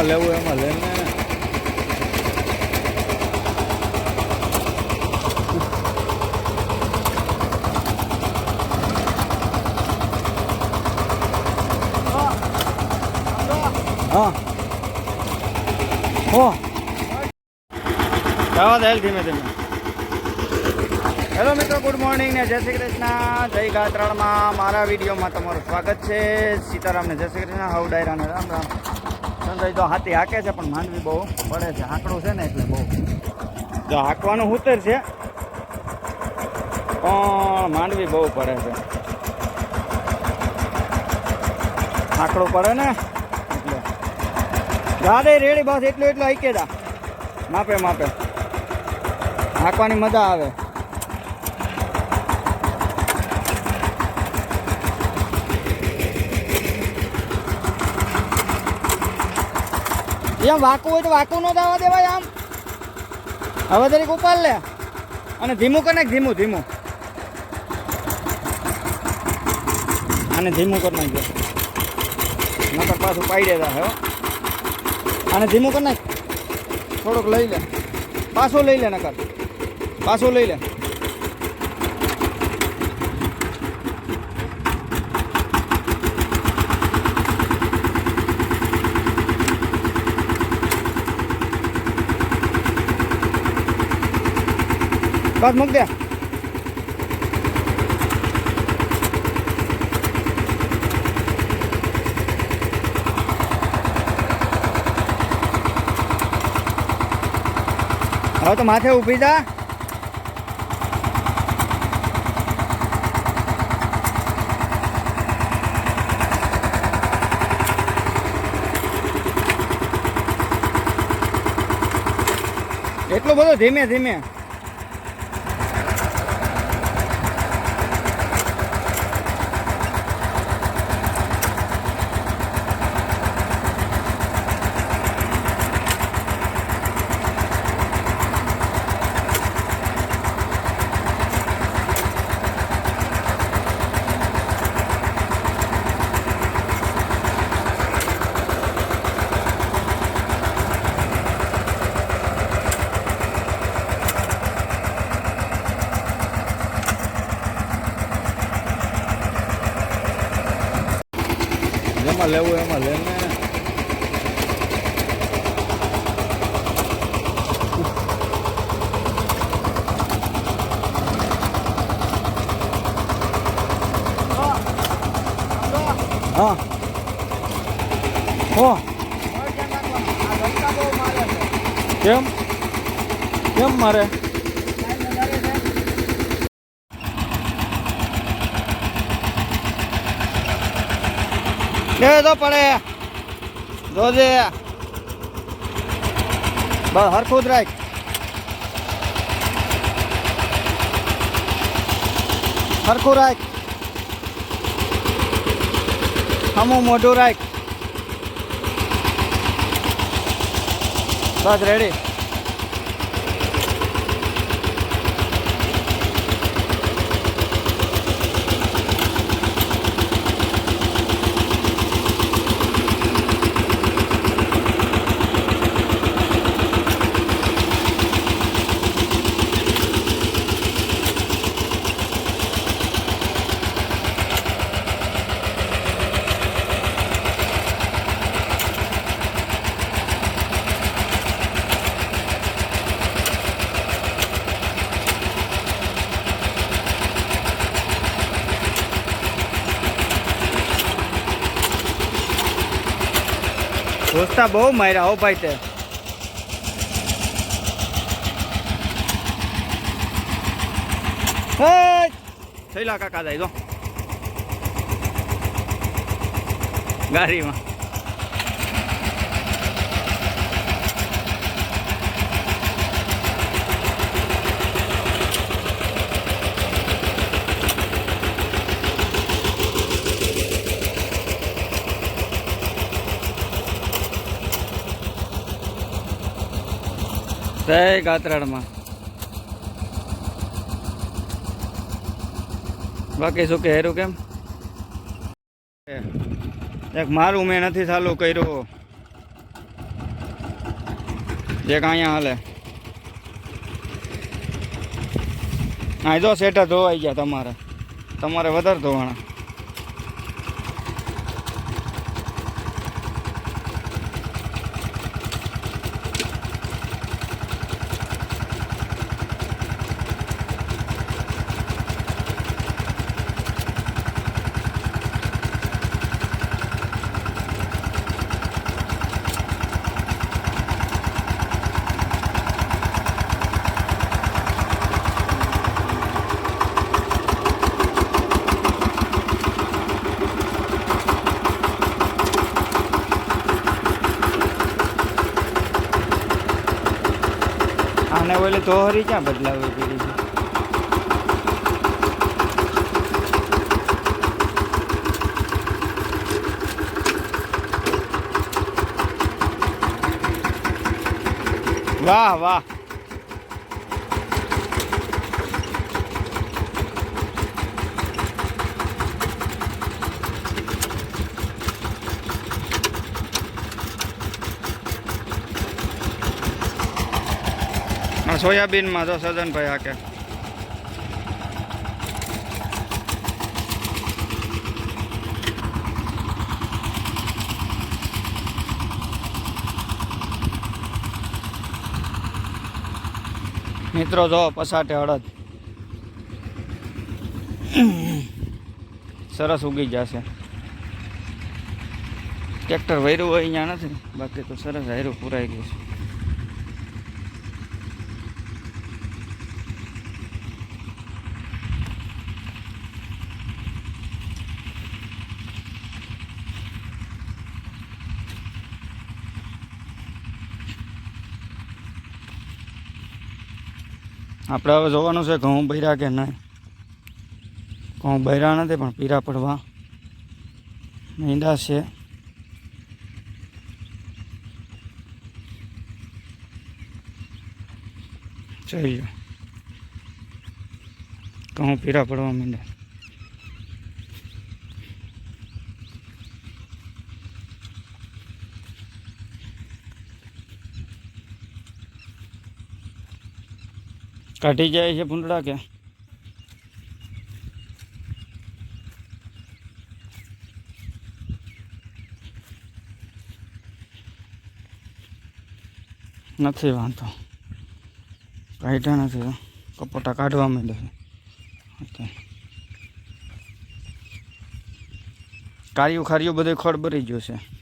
જેમાં લેવું, એમાં લે ને હા. હો જવા ધીમે ધીમે? હેલો મિત્રો, ગુડ મોર્નિંગ ને જય શ્રી કૃષ્ણ. જય ગાત્રાળમાં મારા વિડીયોમાં તમારું સ્વાગત છે. સીતારામ ને જય શ્રી કૃષ્ણ. હવ ડાયરા ને રામ રામ. સંજય તો હાથી હાકે છે, પણ માંડવી બહુ પડે છે. હાંકડું છે ને એટલે બહુ. જો હાંકવાનું ઉતર છે, પણ માંડવી બહુ પડે છે. હાંકડું પડે ને? એટલે. જાડે રેડી બસ એટલું એટલું હાઈકે માપે માપે. હાંકવાની મજા આવે. એમ વાકું હોય તો વાકું નો દાવા દેવાય આમ. હવે તરીકે ઉપાડ લે. અને ધીમું કરી ધીમું ધીમું. અને ધીમું કરી નાખજો નકર પાછું પાઈ દેતા, હો. અને ધીમું કરી નાખ થોડુંક લઈ લે. પાછું લઈ લે નકર. પાછું લઈ લે. બસ મૂક દે. હવે તો માથે ઊભી જા. એટલો બધો ધીમે ધીમે. જેમાં લેવું એમાં લે ને હા હો કેમ કેમ મારે લે તો પડે. જોજે. બસ હરખું જ રાખ. હરખું રાખ. હમું મોઢું રાખ. બસ રેડી દોસ્તા બહુ માર્યા હો ભાઈ તે. થયેલા કાકા જાય તો ગાડીમાં. જય ગાત્રાળમાં બાકી શું કે હેરું કેમ? એક મારું મેં નથી ચાલુ કર્યું. એક અહીંયા હાલે. હા જો સેટા ધોવાઈ ગયા તમારે. તમારે વધારે ધોવાણા. આને ઓલી તોહરી ક્યાં બદલાવી પડી છે વાહ વાહ. સોયાબીનમાં તો સજનભાઈ આકે મિત્રો, જો પસાટે અડદ. સરસ ઉગી જશે. ટ્રેક્ટર વૈરું હોય અહીંયા નથી. બાકી તો સરસ હાયરું પુરાઈ ગયું છે. આપણે હવે જોવાનું છે ઘઉં બૈરા કે નહીં. ઘઉં બૈરા નથી, પણ પીરા પડવા મીંડા છે. લો. ઘઉં પીરા પડવા મીંડા કાઢી જાય છે ભૂંડડા કે? નથી વાંધો. કાઢ્યા નથી કપોટા કાઢવા માંડે છે. કાર્યું ખાર્યું બધું ખડ ભરી ગયું છે.